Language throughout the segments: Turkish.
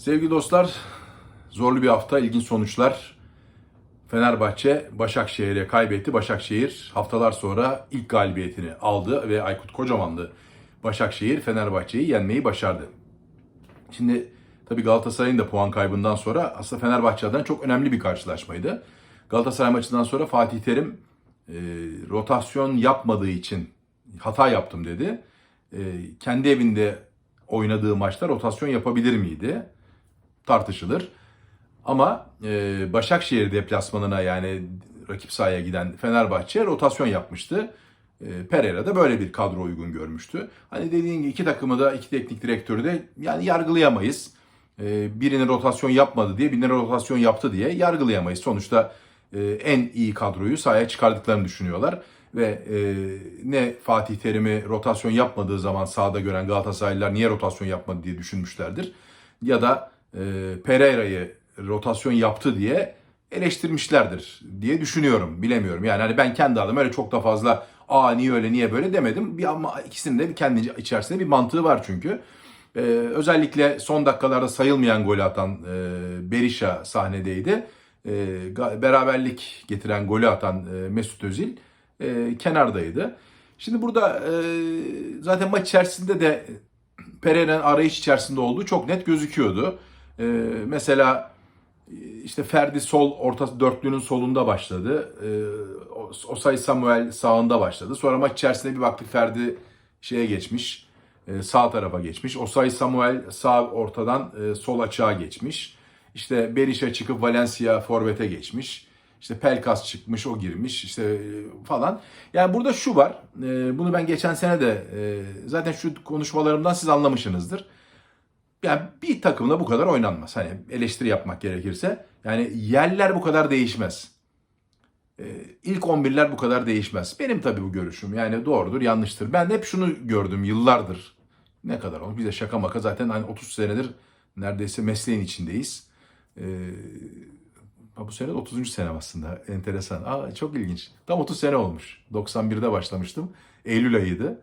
Sevgili dostlar, zorlu bir hafta, ilginç sonuçlar. Fenerbahçe Başakşehir'e kaybetti. Başakşehir haftalar sonra ilk galibiyetini aldı ve Aykut Kocamanlı Başakşehir Fenerbahçe'yi yenmeyi başardı. Şimdi tabii Galatasaray'ın da puan kaybından sonra aslında Fenerbahçe adına çok önemli bir karşılaşmaydı. Galatasaray maçından sonra Fatih Terim e, rotasyon yapmadığı için hata yaptım dedi. E, kendi evinde oynadığı maçta rotasyon yapabilir miydi? Tartışılır. Ama e, Başakşehir deplasmanına yani rakip sahaya giden Fenerbahçe rotasyon yapmıştı. E, Pereira da böyle bir kadro uygun görmüştü. Hani dediğim gibi iki takımı da iki teknik direktörü de yani yargılayamayız. E, birinin rotasyon yapmadı diye birinin rotasyon yaptı diye yargılayamayız. Sonuçta e, en iyi kadroyu sahaya çıkardıklarını düşünüyorlar. Ve e, ne Fatih Terim'i rotasyon yapmadığı zaman sahada gören Galatasaraylılar niye rotasyon yapmadı diye düşünmüşlerdir. Ya da Pereira'yı rotasyon yaptı diye eleştirmişlerdir diye düşünüyorum. Bilemiyorum. Yani hani ben kendi adıma öyle çok da fazla aa niye öyle niye böyle demedim. Bir ama ikisinin de kendi içerisinde bir mantığı var çünkü. Ee, özellikle son dakikalarda sayılmayan golü atan e, Berisha sahnedeydi. E, beraberlik getiren golü atan e, Mesut Özil e, kenardaydı. Şimdi burada e, zaten maç içerisinde de Pereira'nın arayış içerisinde olduğu çok net gözüküyordu. E, mesela işte Ferdi sol orta dörtlünün solunda başladı. Ee, Osay Samuel sağında başladı. Sonra maç içerisinde bir baktık Ferdi şeye geçmiş. e, Sağ tarafa geçmiş. Osay Samuel sağ ortadan e, sol açığa geçmiş. İşte Berisha çıkıp Valencia forvete geçmiş. İşte Pelkas çıkmış, o girmiş işte e, falan. Yani burada şu var. e, Bunu ben geçen sene de zaten şu konuşmalarımdan siz anlamışsınızdır. Yani bir takımla bu kadar oynanmaz. Hani eleştiri yapmak gerekirse. Yani yerler bu kadar değişmez. Ee, ilk 11'ler bu kadar değişmez. Benim tabii bu görüşüm. Yani doğrudur, yanlıştır. Ben hep şunu gördüm yıllardır. Ne kadar olmuş? Biz de şaka maka zaten hani 30 senedir neredeyse mesleğin içindeyiz. Ee, bu sene de 30. senem aslında. Enteresan. Aa, çok ilginç. Tam 30 sene olmuş. 91'de başlamıştım. Eylül ayıydı.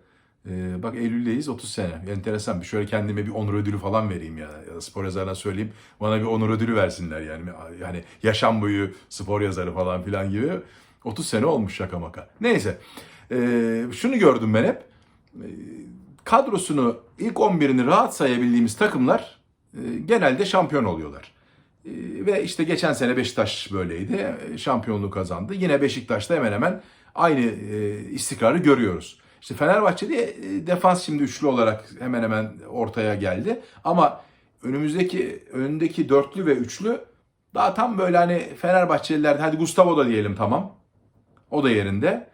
Ee, bak Eylül'deyiz 30 sene. Enteresan bir şöyle kendime bir onur ödülü falan vereyim ya. ya da spor yazarına söyleyeyim. Bana bir onur ödülü versinler yani. Yani yaşam boyu spor yazarı falan filan gibi. 30 sene olmuş şaka maka. Neyse. Ee, şunu gördüm ben hep. Ee, kadrosunu ilk 11'ini rahat sayabildiğimiz takımlar e, genelde şampiyon oluyorlar. Ee, Ve işte geçen sene Beşiktaş böyleydi. Ee, Şampiyonluğu kazandı. Yine Beşiktaş'ta hemen hemen aynı e, istikrarı görüyoruz. İşte Fenerbahçe'de e, defans şimdi üçlü olarak hemen hemen ortaya geldi. Ama önümüzdeki önündeki dörtlü ve üçlü daha tam böyle hani Fenerbahçeliler hadi Gustavo da diyelim tamam. O da yerinde.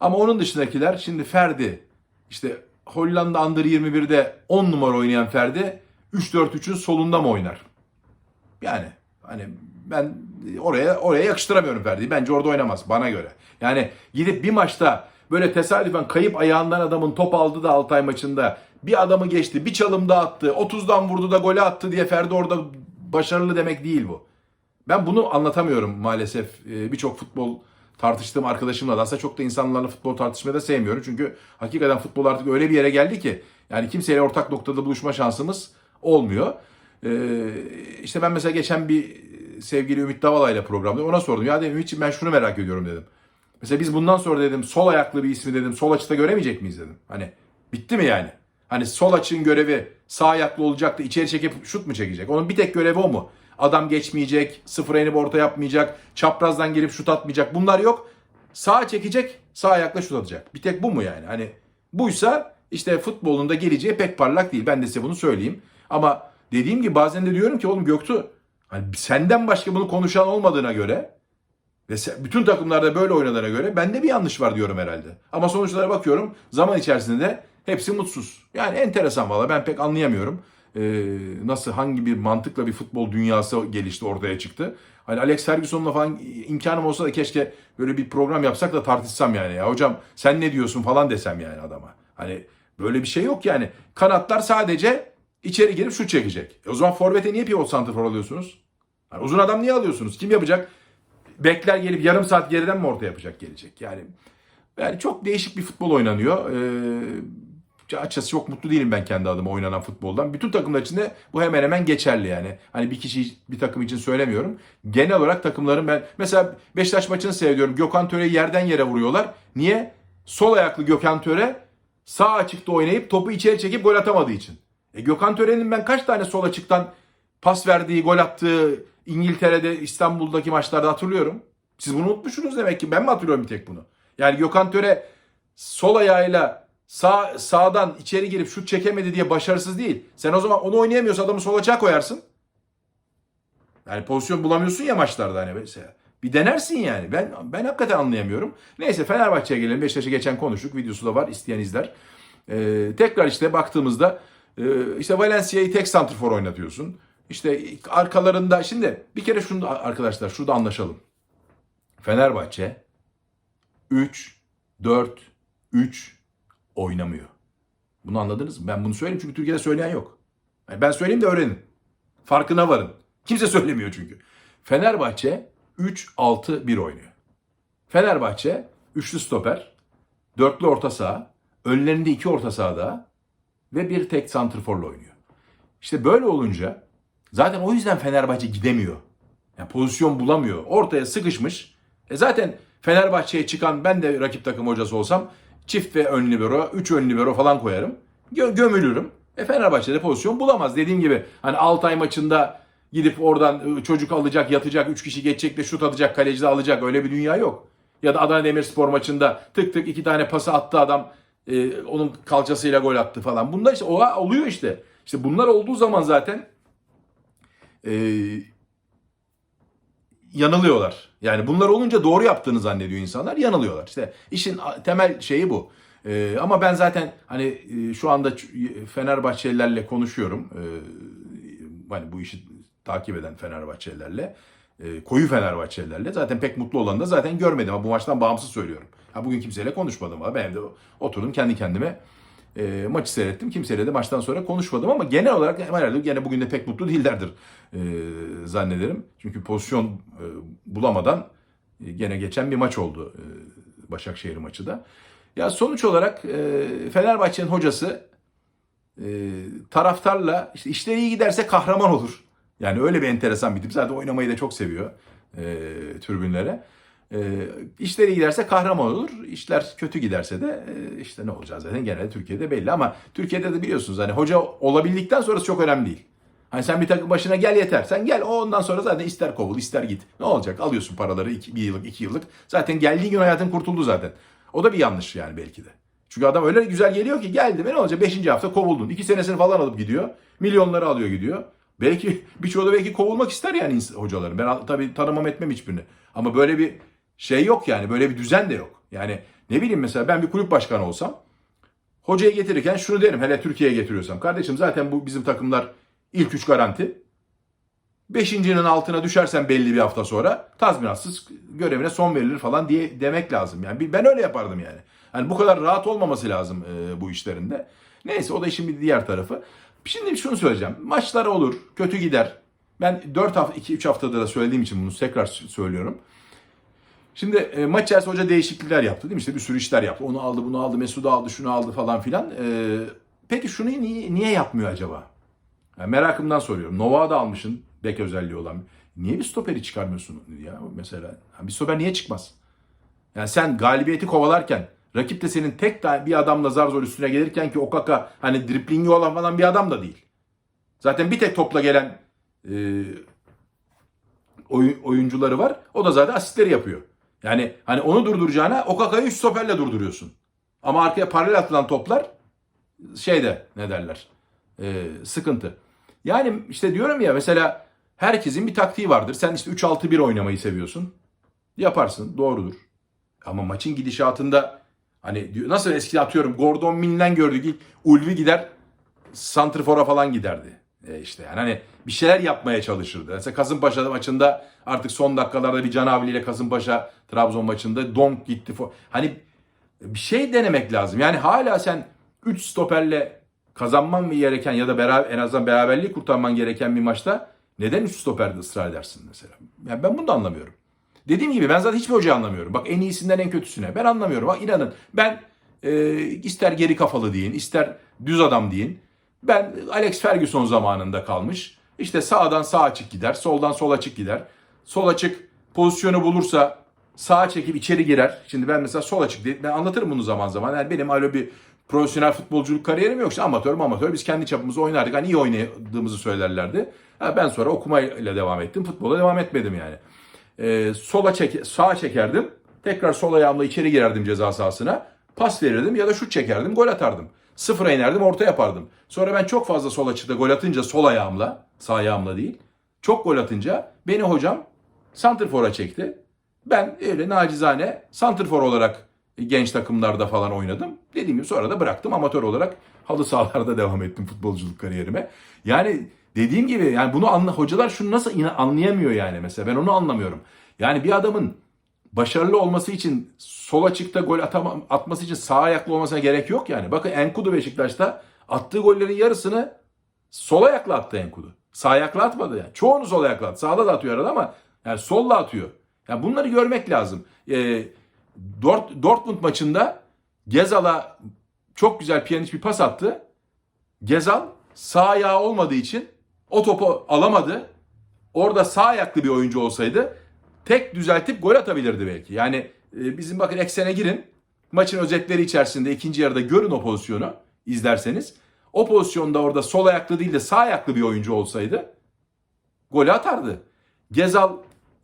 Ama onun dışındakiler şimdi Ferdi işte Hollanda Under 21'de 10 numara oynayan Ferdi 3-4-3'ün solunda mı oynar? Yani hani ben oraya oraya yakıştıramıyorum Ferdi'yi. Bence orada oynamaz bana göre. Yani gidip bir maçta böyle tesadüfen kayıp ayağından adamın top aldı da Altay maçında bir adamı geçti, bir çalım da attı, 30'dan vurdu da golü attı diye Ferdi orada başarılı demek değil bu. Ben bunu anlatamıyorum maalesef Ee, birçok futbol tartıştığım arkadaşımla da aslında çok da insanlarla futbol tartışmayı da sevmiyorum. Çünkü hakikaten futbol artık öyle bir yere geldi ki yani kimseyle ortak noktada buluşma şansımız olmuyor. Ee, işte ben mesela geçen bir sevgili Ümit Davala programda ona sordum. Ya dedim Ümit'ciğim ben şunu merak ediyorum dedim. Mesela biz bundan sonra dedim sol ayaklı bir ismi dedim sol açıda göremeyecek miyiz dedim. Hani bitti mi yani? Hani sol açığın görevi sağ ayaklı olacak da içeri çekip şut mu çekecek? Onun bir tek görevi o mu? Adam geçmeyecek, sıfıra inip orta yapmayacak, çaprazdan gelip şut atmayacak. Bunlar yok. Sağa çekecek, sağ ayakla şut atacak. Bir tek bu mu yani? Hani buysa işte futbolun da geleceği pek parlak değil. Ben de size bunu söyleyeyim. Ama dediğim gibi bazen de diyorum ki oğlum Göktuğ hani senden başka bunu konuşan olmadığına göre ve bütün takımlarda böyle oynadığına göre bende bir yanlış var diyorum herhalde. Ama sonuçlara bakıyorum zaman içerisinde de hepsi mutsuz. Yani enteresan valla ben pek anlayamıyorum. Ee, nasıl hangi bir mantıkla bir futbol dünyası gelişti ortaya çıktı. Hani Alex Ferguson'la falan imkanım olsa da keşke böyle bir program yapsak da tartışsam yani. Ya hocam sen ne diyorsun falan desem yani adama. Hani böyle bir şey yok yani. Kanatlar sadece içeri girip şut çekecek. E o zaman forvete niye pivot santrfor alıyorsunuz? Yani uzun adam niye alıyorsunuz? Kim yapacak? Bekler gelip yarım saat geriden mi orta yapacak gelecek? Yani yani çok değişik bir futbol oynanıyor. Ee, açıkçası çok mutlu değilim ben kendi adıma oynanan futboldan. Bütün takımlar için de bu hemen hemen geçerli yani. Hani bir kişi bir takım için söylemiyorum. Genel olarak takımların ben mesela Beşiktaş maçını seyrediyorum. Gökhan Töre'yi yerden yere vuruyorlar. Niye? Sol ayaklı Gökhan Töre sağ açıkta oynayıp topu içeri çekip gol atamadığı için. E Gökhan Töre'nin ben kaç tane sol açıktan pas verdiği, gol attığı İngiltere'de, İstanbul'daki maçlarda hatırlıyorum. Siz bunu unutmuşsunuz demek ki. Ben mi hatırlıyorum bir tek bunu? Yani Gökhan Töre sol ayağıyla sağ sağdan içeri girip şut çekemedi diye başarısız değil. Sen o zaman onu oynayamıyorsa adamı sol açığa koyarsın. Yani pozisyon bulamıyorsun ya maçlarda hani mesela. Bir denersin yani. Ben ben hakikaten anlayamıyorum. Neyse Fenerbahçe'ye gelelim. Beşiktaş'a geçen konuştuk. Videosu da var. isteyen izler. Ee, tekrar işte baktığımızda e, işte Valencia'yı tek santrfor oynatıyorsun. İşte arkalarında şimdi bir kere şunu da- arkadaşlar şurada anlaşalım. Fenerbahçe 3 4 3 oynamıyor. Bunu anladınız mı? Ben bunu söyleyeyim çünkü Türkiye'de söyleyen yok. Yani ben söyleyeyim de öğrenin. Farkına varın. Kimse söylemiyor çünkü. Fenerbahçe 3-6-1 oynuyor. Fenerbahçe üçlü stoper, dörtlü orta saha, önlerinde iki orta sahada ve bir tek santrforla oynuyor. İşte böyle olunca zaten o yüzden Fenerbahçe gidemiyor. Yani pozisyon bulamıyor. Ortaya sıkışmış. E zaten Fenerbahçe'ye çıkan ben de rakip takım hocası olsam çift ve ön libero, üç ön libero falan koyarım. Gö- gömülürüm. E Fenerbahçe'de pozisyon bulamaz. Dediğim gibi hani Altay maçında gidip oradan ı, çocuk alacak, yatacak, üç kişi geçecek de şut atacak, kaleci de alacak. Öyle bir dünya yok. Ya da Adana Demirspor maçında tık tık iki tane pası attı adam. e, onun kalçasıyla gol attı falan. Bunda işte o oluyor işte. İşte bunlar olduğu zaman zaten e, yanılıyorlar. Yani bunlar olunca doğru yaptığını zannediyor insanlar. Yanılıyorlar. İşte işin temel şeyi bu. Ee, ama ben zaten hani e, şu anda Fenerbahçelilerle konuşuyorum. Ee, hani bu işi takip eden Fenerbahçelilerle. e, koyu Fenerbahçelilerle. Zaten pek mutlu olan da zaten görmedim. Ama bu maçtan bağımsız söylüyorum. Ha, bugün kimseyle konuşmadım. Ha, Ben evde oturdum kendi kendime e, maçı seyrettim. Kimseyle de maçtan sonra konuşmadım ama genel olarak herhalde gene bugün de pek mutlu değillerdir e, zannederim. Çünkü pozisyon e, bulamadan e, gene geçen bir maç oldu e, Başakşehir maçı da. Ya sonuç olarak e, Fenerbahçe'nin hocası e, taraftarla işte işleri iyi giderse kahraman olur. Yani öyle bir enteresan bir tip. Zaten oynamayı da çok seviyor e, tribünlere. E, işleri giderse kahraman olur. İşler kötü giderse de e, işte ne olacağı zaten genelde Türkiye'de belli. Ama Türkiye'de de biliyorsunuz hani hoca olabildikten sonrası çok önemli değil. Hani sen bir takım başına gel yeter. Sen gel ondan sonra zaten ister kovul ister git. Ne olacak? Alıyorsun paraları iki, bir yıllık iki yıllık. Zaten geldiği gün hayatın kurtuldu zaten. O da bir yanlış yani belki de. Çünkü adam öyle güzel geliyor ki geldi ne olacak? Beşinci hafta kovuldun. İki senesini falan alıp gidiyor. Milyonları alıyor gidiyor. Belki birçoğu da belki kovulmak ister yani hocaların. Ben tabii tanımam etmem hiçbirini. Ama böyle bir şey yok yani. Böyle bir düzen de yok. Yani ne bileyim mesela ben bir kulüp başkanı olsam hocayı getirirken şunu derim hele Türkiye'ye getiriyorsam. Kardeşim zaten bu bizim takımlar ilk üç garanti. Beşincinin altına düşersen belli bir hafta sonra tazminatsız görevine son verilir falan diye demek lazım. Yani ben öyle yapardım yani. Hani bu kadar rahat olmaması lazım e, bu işlerinde. Neyse o da işin bir diğer tarafı. Şimdi şunu söyleyeceğim. Maçlar olur, kötü gider. Ben 4 hafta, 2-3 haftadır da söylediğim için bunu tekrar söylüyorum. Şimdi e, maç içerisinde hoca değişiklikler yaptı değil mi? İşte bir sürü işler yaptı. Onu aldı, bunu aldı, Mesut'u aldı, şunu aldı falan filan. E, peki şunu niye, niye yapmıyor acaba? Yani merakımdan soruyorum. Nova'da almışsın bek özelliği olan. Niye bir stoperi çıkarmıyorsun ya mesela? Bir stoper niye çıkmaz? Yani sen galibiyeti kovalarken rakip de senin tek bir adamla zar zor üstüne gelirken ki Okaka hani driplingi olan falan bir adam da değil. Zaten bir tek topla gelen e, oy- oyuncuları var. O da zaten asistleri yapıyor. Yani hani onu durduracağına Okaka'yı 3 stoperle durduruyorsun. Ama arkaya paralel atılan toplar şeyde ne derler e, sıkıntı. Yani işte diyorum ya mesela herkesin bir taktiği vardır. Sen işte 3-6-1 oynamayı seviyorsun. Yaparsın doğrudur. Ama maçın gidişatında hani nasıl eski atıyorum Gordon Mill'den gördük ilk Ulvi gider Santrfor'a falan giderdi. E işte yani hani bir şeyler yapmaya çalışırdı. Mesela Kasımpaşa maçında artık son dakikalarda bir Canavli ile Kasımpaşa Trabzon maçında donk gitti. Hani bir şey denemek lazım. Yani hala sen 3 stoperle kazanman gereken ya da beraber, en azından beraberliği kurtarman gereken bir maçta neden 3 stoperde ısrar edersin mesela? Yani ben bunu da anlamıyorum. Dediğim gibi ben zaten hiçbir hocayı anlamıyorum. Bak en iyisinden en kötüsüne. Ben anlamıyorum. Bak inanın ben e, ister geri kafalı deyin, ister düz adam deyin. Ben Alex Ferguson zamanında kalmış. İşte sağdan sağa açık gider, soldan sola açık gider. Sol açık pozisyonu bulursa sağa çekip içeri girer. Şimdi ben mesela sol açık diye ben anlatırım bunu zaman zaman. Yani benim öyle bir profesyonel futbolculuk kariyerim yok. İşte amatör biz kendi çapımızda oynardık. Hani iyi oynadığımızı söylerlerdi. Ha, ben sonra okumayla devam ettim. Futbola devam etmedim yani. Ee, sola çek sağa çekerdim. Tekrar sol ayağımla içeri girerdim ceza sahasına. Pas verirdim ya da şut çekerdim, gol atardım. Sıfıra inerdim, orta yapardım. Sonra ben çok fazla sol açıkta gol atınca sol ayağımla, sağ ayağımla değil. Çok gol atınca beni hocam santrfora çekti. Ben öyle nacizane santrfor olarak genç takımlarda falan oynadım. Dediğim gibi sonra da bıraktım. Amatör olarak halı sahalarda devam ettim futbolculuk kariyerime. Yani dediğim gibi yani bunu anla hocalar şunu nasıl ina- anlayamıyor yani mesela ben onu anlamıyorum. Yani bir adamın başarılı olması için sol açıkta gol atamam, atması için sağ ayaklı olmasına gerek yok yani. Bakın Enkudu Beşiktaş'ta attığı gollerin yarısını sol ayakla attı Enkudu. Sağ ayakla atmadı yani. Çoğunu sol ayakla attı. Sağda da atıyor arada ama yani solla atıyor. Yani bunları görmek lazım. Ee, Dort, Dortmund maçında Gezal'a çok güzel piyanist bir pas attı. Gezal sağ ayağı olmadığı için o topu alamadı. Orada sağ ayaklı bir oyuncu olsaydı tek düzeltip gol atabilirdi belki. Yani e, bizim bakın eksene girin. Maçın özetleri içerisinde ikinci yarıda görün o pozisyonu izlerseniz. O pozisyonda orada sol ayaklı değil de sağ ayaklı bir oyuncu olsaydı golü atardı. Gezal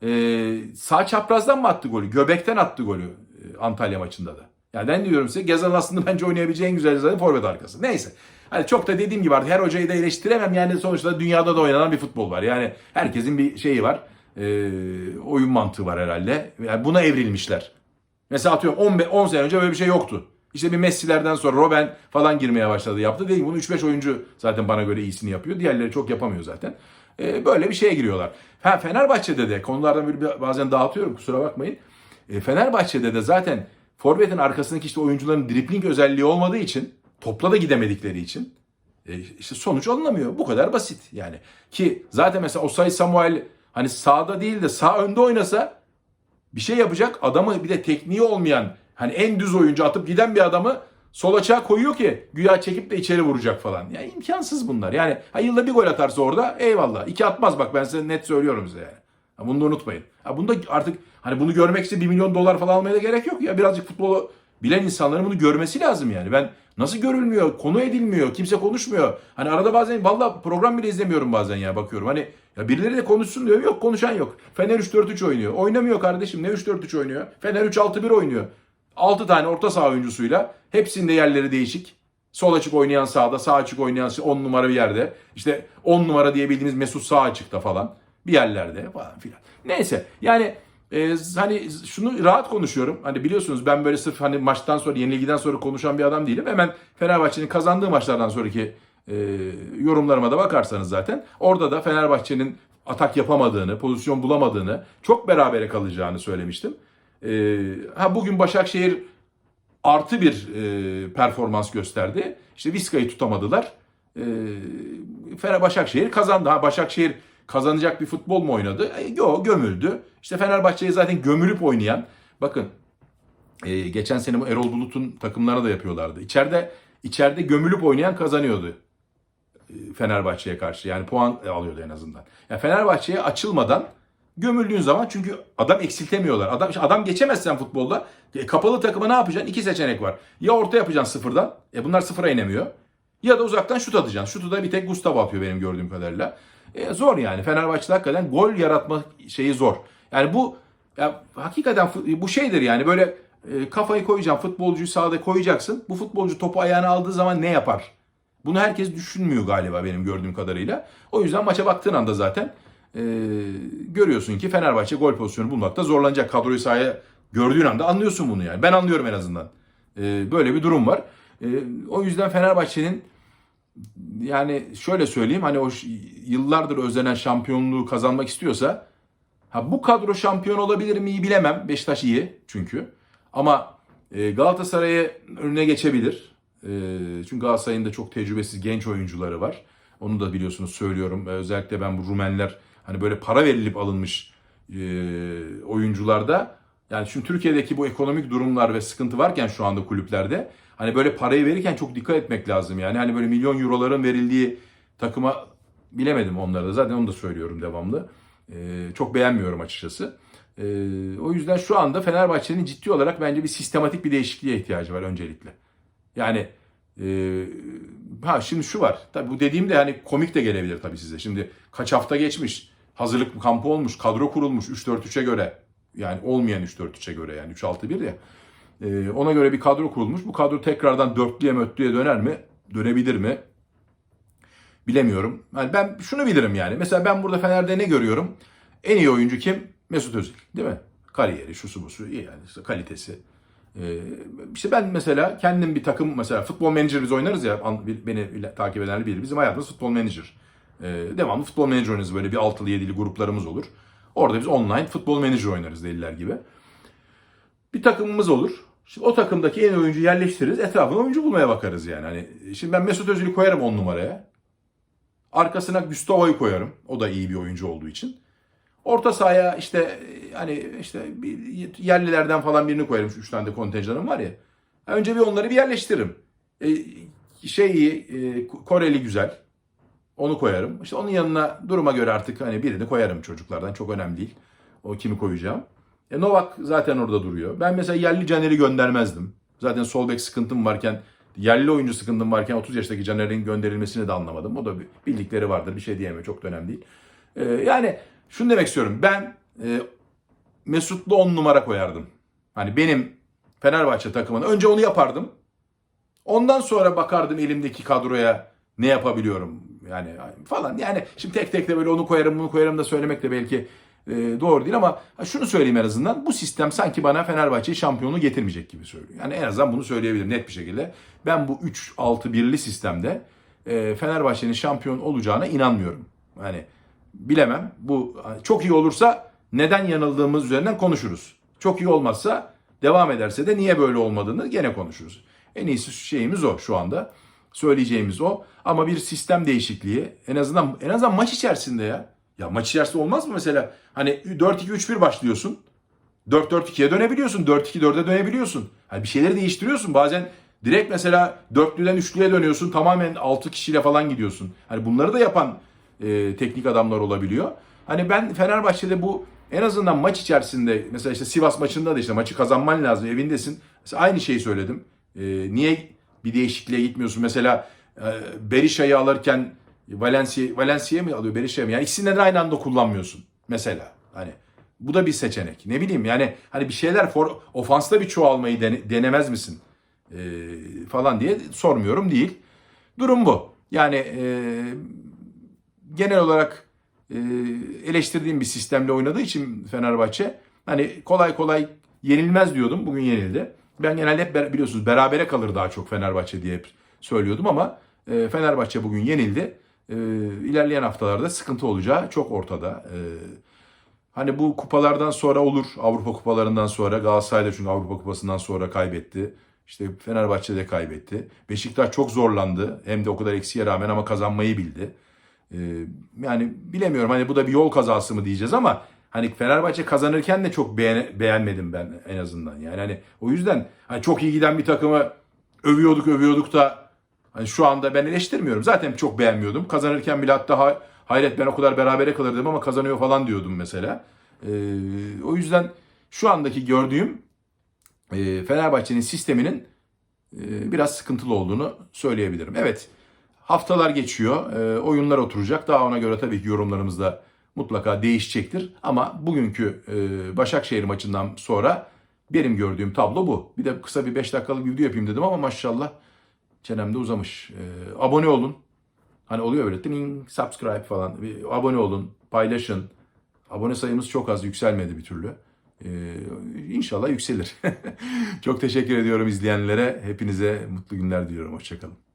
e, sağ çaprazdan mı attı golü? Göbekten attı golü e, Antalya maçında da. Yani ben diyorum size Gezal aslında bence oynayabileceği en güzel zaten forvet arkası. Neyse. Hani çok da dediğim gibi artık her hocayı da eleştiremem. Yani sonuçta dünyada da oynanan bir futbol var. Yani herkesin bir şeyi var. E, oyun mantığı var herhalde. Yani buna evrilmişler. Mesela atıyorum 10, 10 sene önce böyle bir şey yoktu. İşte bir Messi'lerden sonra Robben falan girmeye başladı yaptı. Gibi bunu 3-5 oyuncu zaten bana göre iyisini yapıyor. Diğerleri çok yapamıyor zaten. Ee, böyle bir şeye giriyorlar. Ha, Fenerbahçe'de de konulardan böyle bazen dağıtıyorum kusura bakmayın. Ee, Fenerbahçe'de de zaten Forvet'in arkasındaki işte oyuncuların dripling özelliği olmadığı için topla da gidemedikleri için e, işte sonuç alınamıyor. Bu kadar basit yani. Ki zaten mesela Osay Samuel hani sağda değil de sağ önde oynasa bir şey yapacak adamı bir de tekniği olmayan hani en düz oyuncu atıp giden bir adamı sol açığa koyuyor ki güya çekip de içeri vuracak falan. Yani imkansız bunlar. Yani ha, yılda bir gol atarsa orada eyvallah. İki atmaz bak ben size net söylüyorum size yani. Ha, bunu da unutmayın. Ha, bunda artık hani bunu görmek için 1 milyon dolar falan almaya da gerek yok ya. Birazcık futbolu bilen insanların bunu görmesi lazım yani. Ben nasıl görülmüyor, konu edilmiyor, kimse konuşmuyor. Hani arada bazen valla program bile izlemiyorum bazen ya bakıyorum. Hani ya birileri de konuşsun diyor. Yok konuşan yok. Fener 3-4-3 oynuyor. Oynamıyor kardeşim. Ne 3-4-3 oynuyor? Fener 3-6-1 oynuyor. 6 tane orta saha oyuncusuyla hepsinde yerleri değişik. Sol açık oynayan sağda, sağ açık oynayan 10 numara bir yerde. İşte 10 numara diye Mesut sağ açıkta falan. Bir yerlerde falan filan. Neyse yani e, hani şunu rahat konuşuyorum. Hani biliyorsunuz ben böyle sırf hani maçtan sonra yenilgiden sonra konuşan bir adam değilim. Hemen Fenerbahçe'nin kazandığı maçlardan sonraki e, yorumlarıma da bakarsanız zaten orada da Fenerbahçe'nin atak yapamadığını, pozisyon bulamadığını, çok berabere kalacağını söylemiştim. E, ha bugün Başakşehir artı bir e, performans gösterdi. İşte Vizca'yı tutamadılar. E, Fener Başakşehir kazandı. Ha Başakşehir kazanacak bir futbol mu oynadı? E, yok gömüldü. İşte Fenerbahçe'yi zaten gömülüp oynayan. Bakın e, geçen sene bu Erol Bulut'un takımlarına da yapıyorlardı. İçeride içeride gömülüp oynayan kazanıyordu. E, Fenerbahçe'ye karşı. Yani puan alıyordu en azından. Yani Fenerbahçe'ye açılmadan gömüldüğün zaman çünkü adam eksiltemiyorlar. Adam adam geçemezsen futbolda e, kapalı takıma ne yapacaksın? İki seçenek var. Ya orta yapacaksın sıfırdan. E bunlar sıfıra inemiyor. Ya da uzaktan şut atacaksın. Şutu da bir tek Gustavo atıyor benim gördüğüm kadarıyla. E, zor yani. Fenerbahçe'de hakikaten gol yaratma şeyi zor. Yani bu ya, hakikaten bu şeydir yani böyle e, kafayı koyacaksın, futbolcuyu sahada koyacaksın. Bu futbolcu topu ayağına aldığı zaman ne yapar? Bunu herkes düşünmüyor galiba benim gördüğüm kadarıyla. O yüzden maça baktığın anda zaten e, görüyorsun ki Fenerbahçe gol pozisyonu bulmakta zorlanacak. Kadroyu sahaya gördüğün anda anlıyorsun bunu yani. Ben anlıyorum en azından. E, böyle bir durum var. E, o yüzden Fenerbahçe'nin yani şöyle söyleyeyim hani o yıllardır özlenen şampiyonluğu kazanmak istiyorsa ha bu kadro şampiyon olabilir mi bilemem. Beşiktaş iyi çünkü. Ama e, Galatasaray'ı önüne geçebilir. E, çünkü Galatasaray'ın da çok tecrübesiz genç oyuncuları var. Onu da biliyorsunuz söylüyorum. E, Özellikle ben bu Rumenler hani böyle para verilip alınmış e, oyuncularda yani şimdi Türkiye'deki bu ekonomik durumlar ve sıkıntı varken şu anda kulüplerde Hani böyle parayı verirken çok dikkat etmek lazım yani. Hani böyle milyon euroların verildiği takıma bilemedim onları da. Zaten onu da söylüyorum devamlı. Ee, çok beğenmiyorum açıkçası. Ee, o yüzden şu anda Fenerbahçe'nin ciddi olarak bence bir sistematik bir değişikliğe ihtiyacı var öncelikle. Yani e, ha şimdi şu var. Tabii bu dediğim de hani komik de gelebilir tabii size. Şimdi kaç hafta geçmiş. Hazırlık kampı olmuş. Kadro kurulmuş 3-4-3'e göre. Yani olmayan 3-4-3'e göre yani 3-6-1 ya. E, ona göre bir kadro kurulmuş. Bu kadro tekrardan dörtlüye mötlüye döner mi? Dönebilir mi? Bilemiyorum. Yani ben şunu bilirim yani. Mesela ben burada Fener'de ne görüyorum? En iyi oyuncu kim? Mesut Özil. Değil mi? Kariyeri, şusu busu yani kalitesi. Ee, işte ben mesela kendim bir takım mesela futbol menajer biz oynarız ya beni takip edenler bilir. Bizim hayatımız futbol menajer. Ee, devamlı futbol menajer oynarız böyle bir altılı yedili gruplarımız olur. Orada biz online futbol menajer oynarız deliler gibi. Bir takımımız olur. Şimdi o takımdaki en iyi oyuncuyu yerleştiririz. Etrafına oyuncu bulmaya bakarız yani. Hani şimdi ben Mesut Özil'i koyarım 10 numaraya. Arkasına Gustavo'yu koyarım. O da iyi bir oyuncu olduğu için. Orta sahaya işte hani işte yerlilerden falan birini koyarım. Şu üç tane de kontenjanım var ya. Önce bir onları bir yerleştiririm. E, şey iyi, e, Koreli güzel. Onu koyarım. İşte onun yanına duruma göre artık hani birini koyarım çocuklardan. Çok önemli değil. O kimi koyacağım. E, Novak zaten orada duruyor. Ben mesela yerli Caner'i göndermezdim. Zaten sol bek sıkıntım varken, yerli oyuncu sıkıntım varken 30 yaşındaki Caner'in gönderilmesini de anlamadım. O da bildikleri vardır. Bir şey diyemem. Çok da önemli değil. E, yani şunu demek istiyorum. Ben e, Mesut'lu 10 numara koyardım. Hani benim Fenerbahçe takımına. Önce onu yapardım. Ondan sonra bakardım elimdeki kadroya ne yapabiliyorum yani falan. Yani şimdi tek tek de böyle onu koyarım bunu koyarım da söylemek de belki e, doğru değil ama şunu söyleyeyim en azından bu sistem sanki bana Fenerbahçe'yi şampiyonluğu getirmeyecek gibi söylüyor. Yani en azından bunu söyleyebilirim net bir şekilde. Ben bu 3-6-1'li sistemde e, Fenerbahçe'nin şampiyon olacağına inanmıyorum. Yani bilemem. Bu çok iyi olursa neden yanıldığımız üzerinden konuşuruz. Çok iyi olmazsa devam ederse de niye böyle olmadığını gene konuşuruz. En iyisi şeyimiz o şu anda. Söyleyeceğimiz o. Ama bir sistem değişikliği en azından en azından maç içerisinde ya. Ya maç içerisinde olmaz mı mesela? Hani 4-2-3-1 başlıyorsun. 4-4-2'ye dönebiliyorsun. 4-2-4'e dönebiliyorsun. Hani bir şeyleri değiştiriyorsun. Bazen direkt mesela dörtlüden üçlüye dönüyorsun. Tamamen 6 kişiyle falan gidiyorsun. Hani bunları da yapan e, teknik adamlar olabiliyor. Hani ben Fenerbahçe'de bu en azından maç içerisinde mesela işte Sivas maçında da işte maçı kazanman lazım evindesin. Mesela aynı şeyi söyledim. E, niye bir değişikliğe gitmiyorsun? Mesela e, Berisha'yı alırken Valencia Valencia mi alıyor Berisha'yı mı? Yani ikisini de aynı anda kullanmıyorsun mesela. Hani bu da bir seçenek. Ne bileyim yani hani bir şeyler for, ofansta bir çoğalmayı dene- denemez misin? E, falan diye sormuyorum değil. Durum bu. Yani e, genel olarak e, eleştirdiğim bir sistemle oynadığı için Fenerbahçe hani kolay kolay yenilmez diyordum. Bugün yenildi. Ben genelde hep biliyorsunuz berabere kalır daha çok Fenerbahçe diye hep söylüyordum ama e, Fenerbahçe bugün yenildi. E, ilerleyen haftalarda sıkıntı olacağı çok ortada. E, hani bu kupalardan sonra olur. Avrupa kupalarından sonra Galatasaray da çünkü Avrupa kupasından sonra kaybetti. İşte Fenerbahçe de kaybetti. Beşiktaş çok zorlandı. Hem de o kadar eksiye rağmen ama kazanmayı bildi. Ee, yani bilemiyorum hani bu da bir yol kazası mı diyeceğiz ama hani Fenerbahçe kazanırken de çok beğen- beğenmedim ben en azından. Yani hani o yüzden hani çok iyi giden bir takımı övüyorduk övüyorduk da hani şu anda ben eleştirmiyorum. Zaten çok beğenmiyordum. Kazanırken bile hatta ha- hayret ben o kadar berabere kalırdım ama kazanıyor falan diyordum mesela. Ee, o yüzden şu andaki gördüğüm e, Fenerbahçe'nin sisteminin e, biraz sıkıntılı olduğunu söyleyebilirim. Evet haftalar geçiyor, e, oyunlar oturacak. Daha ona göre tabii ki yorumlarımız da mutlaka değişecektir. Ama bugünkü e, Başakşehir maçından sonra benim gördüğüm tablo bu. Bir de kısa bir 5 dakikalık video yapayım dedim ama maşallah çenemde uzamış. E, abone olun. Hani oluyor böyle ding, subscribe falan. Bir abone olun, paylaşın. Abone sayımız çok az yükselmedi bir türlü. Ee, inşallah yükselir. çok teşekkür ediyorum izleyenlere. Hepinize mutlu günler diliyorum. Hoşçakalın.